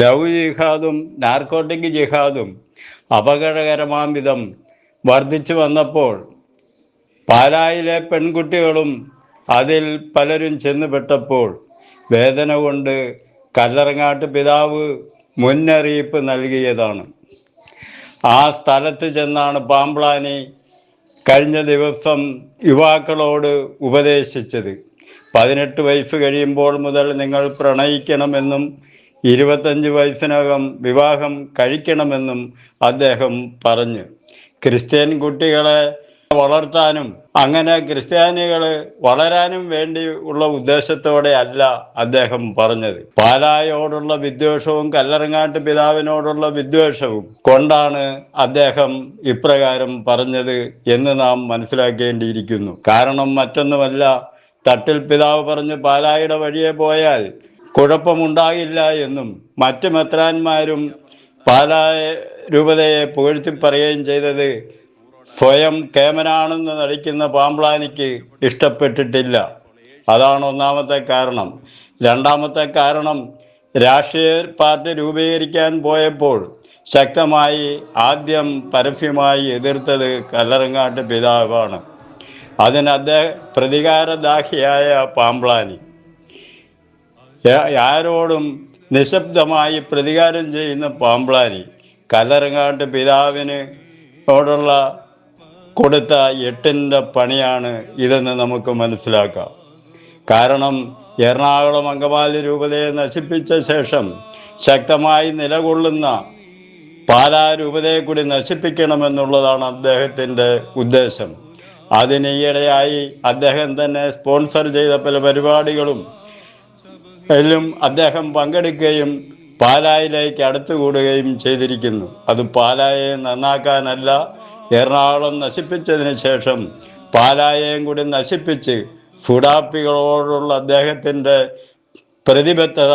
Love ജിഹാദും narcotic ജിഹാദും അപകടകരമാം വിധം വർദ്ധിച്ചു വന്നപ്പോൾ പാലായിലെ പെൺകുട്ടികളും അതിൽ പലരും ചെന്നുപെട്ടപ്പോൾ വേദന കൊണ്ട് കല്ലറങ്ങാട്ട് പിതാവ് മുന്നറിയിപ്പ് നൽകിയതാണ്. ആ സ്ഥലത്ത് ചെന്നാണ് പാമ്പ്ളാനി കഴിഞ്ഞ ദിവസം യുവാക്കളോട് ഉപദേശിച്ചത്. പതിനെട്ട് വയസ്സ് കഴിയുമ്പോൾ മുതൽ നിങ്ങൾ പ്രണയിക്കണമെന്നും ഇരുപത്തഞ്ച് വയസ്സിനകം വിവാഹം കഴിക്കണമെന്നും അദ്ദേഹം പറഞ്ഞു. ക്രിസ്ത്യൻ കുട്ടികളെ വളർത്താനും അങ്ങനെ ക്രിസ്ത്യാനികൾ വളരാനും വേണ്ടിയുള്ള ഉദ്ദേശത്തോടെ അല്ല അദ്ദേഹം പറഞ്ഞത്. പാലായോടുള്ള വിദ്വേഷവും കല്ലറങ്ങാട്ട് പിതാവിനോടുള്ള വിദ്വേഷവും കൊണ്ടാണ് അദ്ദേഹം ഇപ്രകാരം പറഞ്ഞത് എന്ന് നാം മനസ്സിലാക്കേണ്ടിയിരിക്കുന്നു. കാരണം മറ്റൊന്നുമല്ല തട്ടിൽ പിതാവ് പറഞ്ഞ് പാലായുടെ വഴിയെ പോയാൽ കുഴപ്പമുണ്ടാകില്ല എന്നും മറ്റ് മെത്രാന്മാരും പാലായ രൂപതയെ പുകഴ്ത്തി പറയുകയും ചെയ്തത് സ്വയം കേമനാണെന്ന് നടിക്കുന്ന പാമ്പ്ലാനിക്ക് ഇഷ്ടപ്പെട്ടിട്ടില്ല. അതാണ് ഒന്നാമത്തെ കാരണം. രണ്ടാമത്തെ കാരണം രാഷ്ട്രീയ പാർട്ടി രൂപീകരിക്കാൻ പോയപ്പോൾ ശക്തമായി ആദ്യം പരസ്യമായി എതിർത്തത് കല്ലറങ്ങാട്ട് പിതാവാണ്. അതിന് പ്രതികാരദാഹിയായ പാമ്പ്ലാനി. ആരോടും നിശബ്ദമായി പ്രതികാരം ചെയ്യുന്ന പാമ്പ്ളാരി കല്ലറങ്ങാട്ട് പിതാവിന് ഓടുള്ള കൊടുത്ത എട്ടിന്റെ പണിയാണ് ഇതെന്ന് നമുക്ക് മനസ്സിലാക്കാം. കാരണം എറണാകുളം അങ്കമാലി രൂപതയെ നശിപ്പിച്ച ശേഷം ശക്തമായി നിലകൊള്ളുന്ന പാലാ രൂപതയെ കൂടി നശിപ്പിക്കണമെന്നുള്ളതാണ് അദ്ദേഹത്തിന്റെ ഉദ്ദേശം. അതിന് അദ്ദേഹം തന്നെ സ്പോൺസർ ചെയ്ത പല പരിപാടികളും ിലും അദ്ദേഹം പങ്കെടുക്കുകയും പാലായിലേക്ക് അടുത്തുകൂടുകയും ചെയ്തിരിക്കുന്നു. അത് പാലായെ നന്നാക്കാനല്ല എറണാകുളം നശിപ്പിച്ചതിന് ശേഷം പാലായെയും കൂടി നശിപ്പിച്ച് സുഡാപ്പികളോടുള്ള അദ്ദേഹത്തിന്റെ പ്രതിബദ്ധത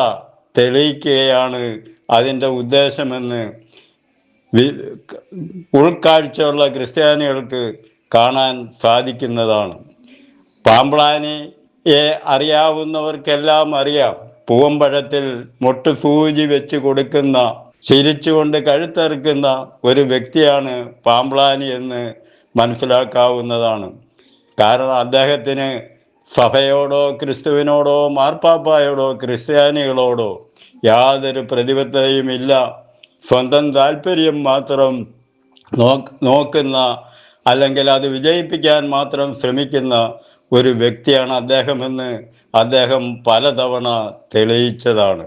തെളിയിക്കുകയാണ് അതിന്റെ ഉദ്ദേശമെന്ന് ഉൾക്കാഴ്ചയുള്ള ക്രിസ്ത്യാനികൾക്ക് കാണാൻ സാധിക്കുന്നതാണ്. പാമ്പ്ളാനിയെ അറിയാവുന്നവർക്കെല്ലാം അറിയാം. പൂവമ്പഴത്തിൽ മൊട്ട് സൂചി വെച്ച് കൊടുക്കുന്ന ചിരിച്ചുകൊണ്ട് കഴുത്തെറുക്കുന്ന ഒരു വ്യക്തിയാണ് പാമ്പ്ലാനി എന്ന് മനസ്സിലാക്കാവുന്നതാണ്. കാരണം അദ്ദേഹത്തിന് സഭയോടോ ക്രിസ്തുവിനോടോ മാർപ്പാപ്പായോടോ ക്രിസ്ത്യാനികളോടോ യാതൊരു പ്രതിബദ്ധതയുമില്ല. സ്വന്തം താല്പര്യം മാത്രം നോക്കുന്ന അല്ലെങ്കിൽ അത് വിജയിപ്പിക്കാൻ മാത്രം ശ്രമിക്കുന്ന ഒരു വ്യക്തിയാണ് അദ്ദേഹമെന്ന് അദ്ദേഹം പലതവണ തെളിയിച്ചതാണ്.